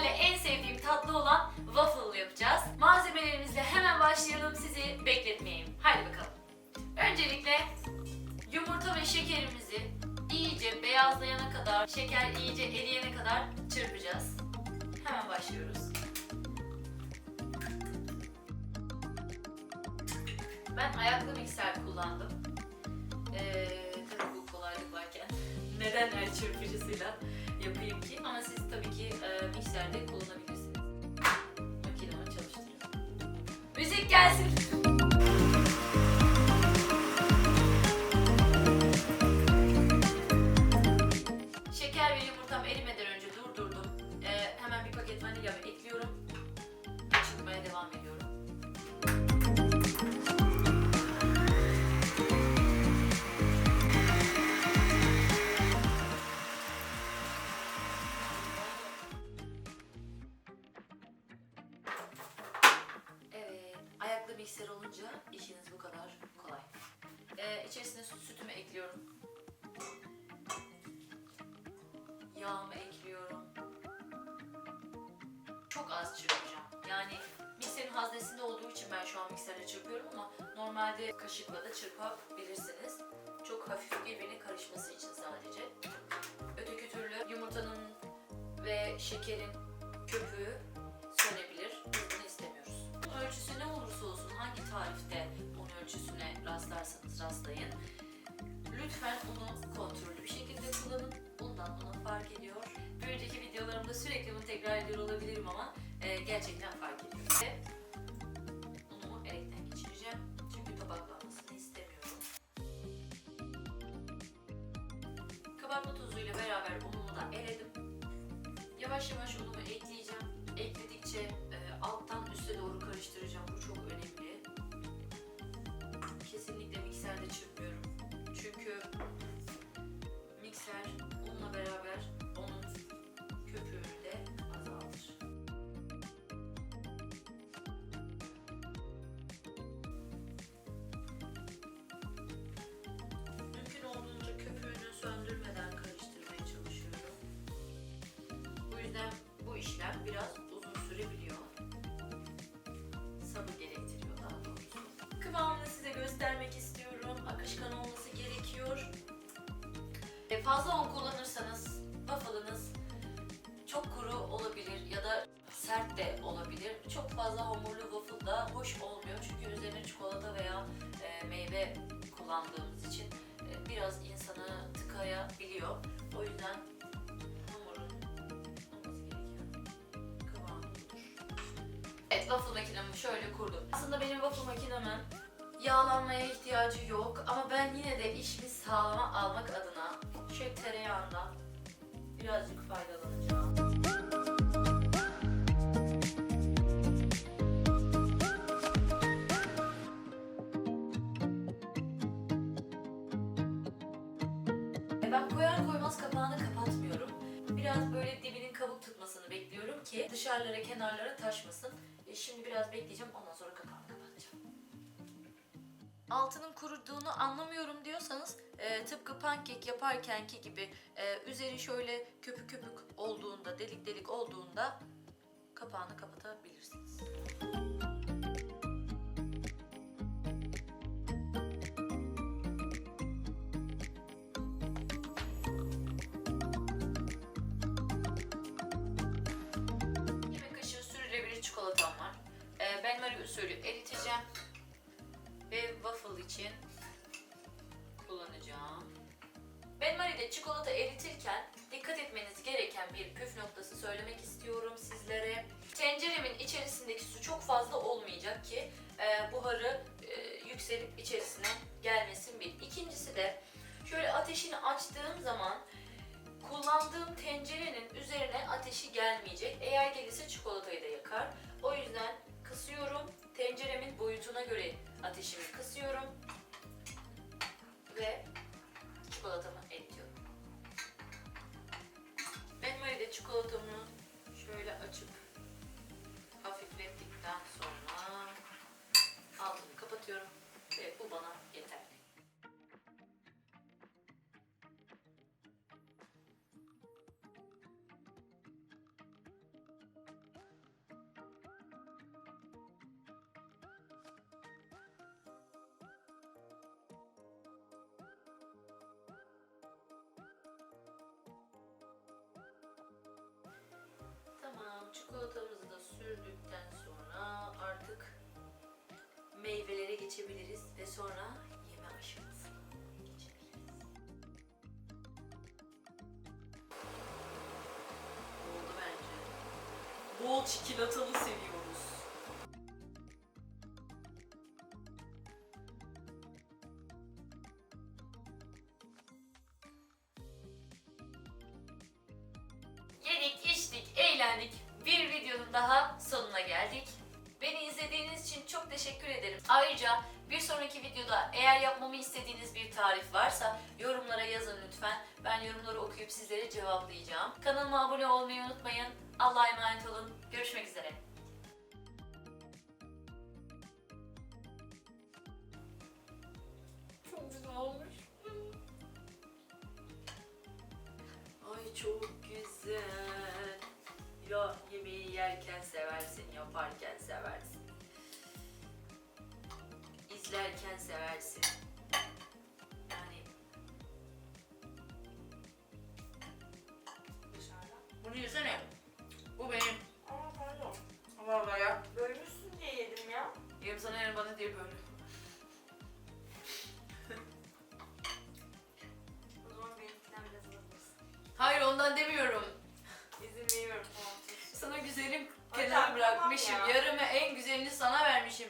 sizlerle en sevdiğim tatlı olan waffle yapacağız. Malzemelerimizle hemen başlayalım sizi bekletmeyeyim. Haydi bakalım. Öncelikle yumurta ve şekerimizi iyice beyazlayana kadar, şeker iyice eriyene kadar çırpacağız. Hemen başlıyoruz. Ben ayaklı mikser kullandım. Ee, tabii bu kolaylık varken neden el çırpıcısıyla yapayım ki? Ama siz e, mikserde kullanabilirsiniz. Makinemi çalıştırıyorum. Müzik gelsin. Mikser olunca işiniz bu kadar kolay. Ee, içerisine süt, sütümü ekliyorum. Yağımı ekliyorum. Çok az çırpacağım. Yani mikserin haznesinde olduğu için ben şu an mikserde çırpıyorum ama normalde kaşıkla da çırpabilirsiniz. Çok hafif birbirine karışması için sadece. Öteki türlü yumurtanın ve şekerin köpüğü hangi tarifte onun ölçüsüne rastlarsanız rastlayın. Lütfen onu kontrollü bir şekilde kullanın. Bundan buna fark ediyor. Bir önceki videolarımda sürekli bunu tekrar ediyor olabilirim ama e, gerçekten fark ediyor. Ve unumu elekten geçireceğim. Çünkü tabaklanmasını istemiyorum. Kabartma tozuyla beraber unumu da eledim. Yavaş yavaş unumu ekleyeceğim. Ekledikçe e, alttan üste doğru karıştıracağım. Çünkü mikser fazla un kullanırsanız waffle'ınız çok kuru olabilir ya da sert de olabilir. Çok fazla hamurlu waffle da hoş olmuyor çünkü üzerine çikolata veya e, meyve kullandığımız için e, biraz insanı tıkayabiliyor. O yüzden. Evet waffle makinemi şöyle kurdum. Aslında benim waffle makinemin yağlanmaya ihtiyacı yok ama ben yine de işimi sağlama almak adına şöyle tereyağından birazcık faydalanacağım. E, Ben koyar koymaz kapağını kapatmıyorum. Biraz böyle dibinin kabuk tutmasını bekliyorum ki dışarılara kenarlara taşmasın. E, Şimdi biraz bekleyeceğim ondan sonra kapağını kapatacağım. Altının kuruduğunu anlamıyorum diyorsanız e, tıpkı pankek yaparkenki gibi e, üzeri şöyle köpük köpük olduğunda, delik delik olduğunda kapağını kapatabilirsiniz. Yemek kaşığı sürülebilir çikolatam var. Ee, ben Marie usulü eriteceğim. Ve waffle için kullanacağım. Ben Marie'de çikolata eritirken dikkat etmeniz gereken bir püf noktası söylemek istiyorum sizlere. Tenceremin içerisindeki su çok fazla olmayacak ki e, buharı e, yükselip içerisine gelmesin bir. İkincisi de şöyle ateşini açtığım zaman kullandığım tencerenin üzerine ateşi gelmeyecek. Eğer gelirse çikolatayı da yakar. Boyutuna göre ateşimi kısıyorum. Ve çikolatamı Çikolatamızı da sürdükten sonra artık meyvelere geçebiliriz ve sonra yeme aşamasına geçebiliriz. Bol çikolatalı seviyoruz. Yedik, içtik, eğlendik. Bir videonun daha sonuna geldik. Beni izlediğiniz için çok teşekkür ederim. Ayrıca bir sonraki videoda eğer yapmamı istediğiniz bir tarif varsa yorumlara yazın lütfen. Ben yorumları okuyup sizlere cevaplayacağım. Kanalıma abone olmayı unutmayın. Allah'a emanet olun. Görüşmek üzere. Çok güzel olmuş. Ay çok güzel. Ya yerken seversin, yaparken seversin. İzlerken seversin. Bırakmışım. ya. Yarımı en güzelini sana vermişim.